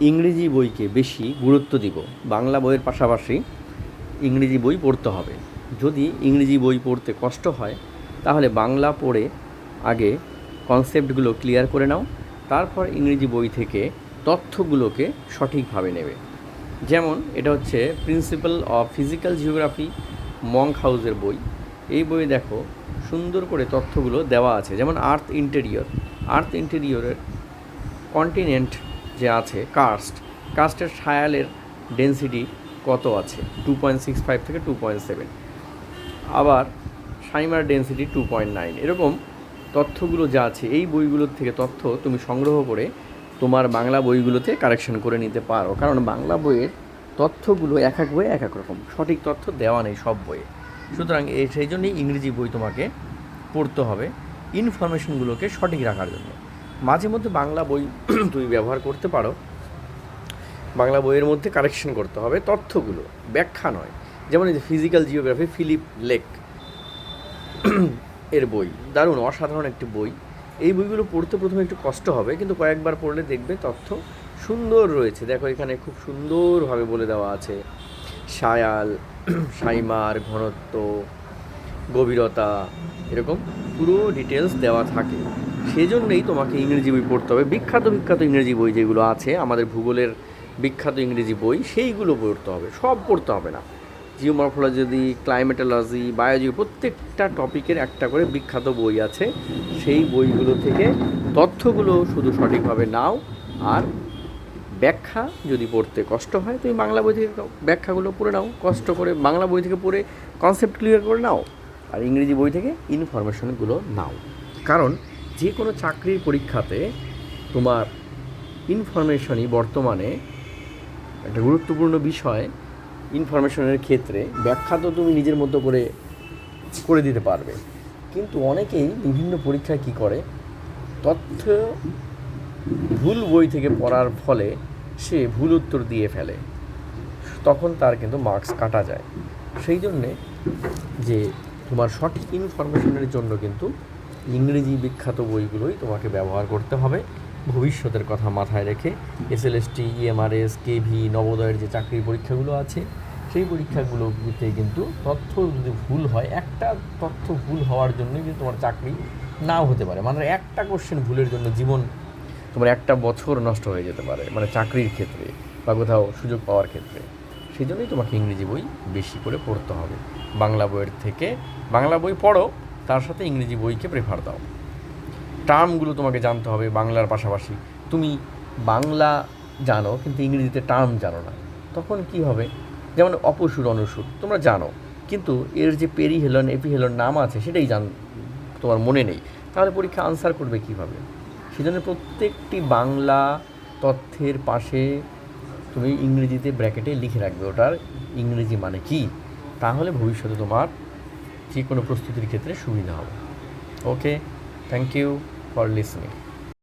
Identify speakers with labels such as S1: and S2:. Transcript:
S1: ইংরেজি বইকে বেশি গুরুত্ব দিব। বাংলা বইয়ের পাশাপাশি ইংরেজি বই পড়তে হবে। যদি ইংরেজি বই পড়তে কষ্ট হয়, তাহলে বাংলা পড়ে আগে কনসেপ্টগুলো ক্লিয়ার করে নাও, তারপর ইংরেজি বই থেকে তথ্যগুলোকে সঠিকভাবে নেবে। যেমন, এটা হচ্ছে principle of physical geography Monk হাউসের বই। এই বইয়ে দেখো, সুন্দর করে তথ্যগুলো দেওয়া আছে। যেমন আর্থ ইন্টেরিয়র আর্থ ইন্টেরিয়রের কন্টিনেন্ট যে আছে কাস্ট কাস্টের সায়ালের ডেন্সিটি কত আছে? টু পয়েন্ট সিক্স ফাইভ থেকে টু পয়েন্ট সেভেন আবার সাইমার ডেন্সিটি টু পয়েন্ট নাইন এরকম তথ্যগুলো যা আছে, এই বইগুলোর থেকে তথ্য তুমি সংগ্রহ করে তোমার বাংলা বইগুলোতে কারেকশন করে নিতে পারো। কারণ বাংলা বইয়ের তথ্যগুলো এক এক বইয়ে এক এক রকম। সঠিক তথ্য দেওয়া নেই সব বইয়ে। সুতরাং সেই জন্যই ইংরেজি বই তোমাকে পড়তে হবে। ইনফরমেশনগুলোকে সঠিক রাখার জন্য। মাঝে মধ্যে বাংলা বই তুমি ব্যবহার করতে পারো। বাংলা বইয়ের মধ্যে কারেকশন করতে হবে। তথ্যগুলো, ব্যাখ্যা নয়। যেমন এই যে ফিজিক্যাল জিওগ্রাফি ফিলিপ লেক এর বই। দারুণ, অসাধারণ একটি বই। এই বইগুলো পড়তে প্রথমে একটু কষ্ট হবে, কিন্তু কয়েকবার পড়লে দেখবে তথ্য সুন্দর রয়েছে। দেখো এখানে খুব সুন্দরভাবে বলে দেওয়া আছে। সায়াল সাইমার, ঘনত্ব গভীরতা, এরকম পুরো ডিটেলস দেওয়া থাকে। সেজন্যই তোমাকে ইংরেজি বই পড়তে হবে। বিখ্যাত বিখ্যাত ইংরেজি বই যেগুলো আছে, আমাদের ভূগোলের বিখ্যাত ইংরেজি বই, সেইগুলো পড়তে হবে। সব পড়তে হবে না। জিওমরফোলজি ক্লাইমেটোলজি বায়োজি প্রত্যেকটা টপিকের একটা করে বিখ্যাত বই আছে। সেই বইগুলো থেকে তথ্যগুলো শুধু সঠিকভাবে নাও। আর ব্যাখ্যা যদি পড়তে কষ্ট হয়, তুমি বাংলা বই থেকে ব্যাখ্যাগুলো পড়ে নাও। কষ্ট করে বাংলা বই থেকে পড়ে কনসেপ্ট ক্লিয়ার করে নাও। আর ইংরেজি বই থেকে ইনফরমেশনগুলো নাও। কারণ যে কোনো চাকরির পরীক্ষাতে তোমার ইনফরমেশনই বর্তমানে একটা গুরুত্বপূর্ণ বিষয়। ইনফরমেশনের ক্ষেত্রে ব্যাখ্যা তো তুমি নিজের মতো করে করে দিতে পারবে। কিন্তু অনেকেই বিভিন্ন পরীক্ষায় কী করে? তথ্য ভুল বই থেকে পড়ার ফলে সে ভুল উত্তর দিয়ে ফেলে। তখন তার কিন্তু মার্কস কাটা যায়। সেই জন্যে যে তোমার সঠিক ইনফরমেশনের জন্য কিন্তু ইংরেজি বিখ্যাত বইগুলোই তোমাকে ব্যবহার করতে হবে। ভবিষ্যতের কথা মাথায় রেখে এসএলএসটি ইএমআরএস কেভি নবোদয়ের যে চাকরির পরীক্ষাগুলো আছে, সেই পরীক্ষাগুলোতে কিন্তু তথ্য যদি ভুল হয়, একটা তথ্য ভুল হওয়ার জন্যই কিন্তু তোমার চাকরি নাও হতে পারে। মানে একটা কোশ্চেন ভুলের জন্য জীবন তোমার একটা বছর নষ্ট হয়ে যেতে পারে মানে চাকরির ক্ষেত্রে বা কোথাও সুযোগ পাওয়ার ক্ষেত্রে। সেই জন্যই তোমাকে ইংরেজি বই বেশি করে পড়তে হবে। বাংলা বইয়ের থেকে, বাংলা বই পড়ো, তার সাথে ইংরেজি বইকে প্রেফার দাও। টার্মগুলো তোমাকে জানতে হবে বাংলার পাশাপাশি। তুমি বাংলা জানো, কিন্তু ইংরেজিতে টার্ম জানো না। তখন কি হবে? যেমন অপসুর, অনুসুর, তোমরা জানো। কিন্তু এর যে পেরি হেলন এপি হেলন নাম আছে, সেটাই জান তোমার মনে নেই। তাহলে পরীক্ষা আনসার করবে কীভাবে? সেজন্য প্রত্যেকটি বাংলা তথ্যের পাশে তুমি ইংরেজিতে ব্র্যাকেটে লিখে রাখবে ওটার ইংরেজি মানে কি, তাহলে ভবিষ্যতে তোমার যে কোনো প্রস্তুতির ক্ষেত্রে সুবিধা হবে। Okay thank you for listening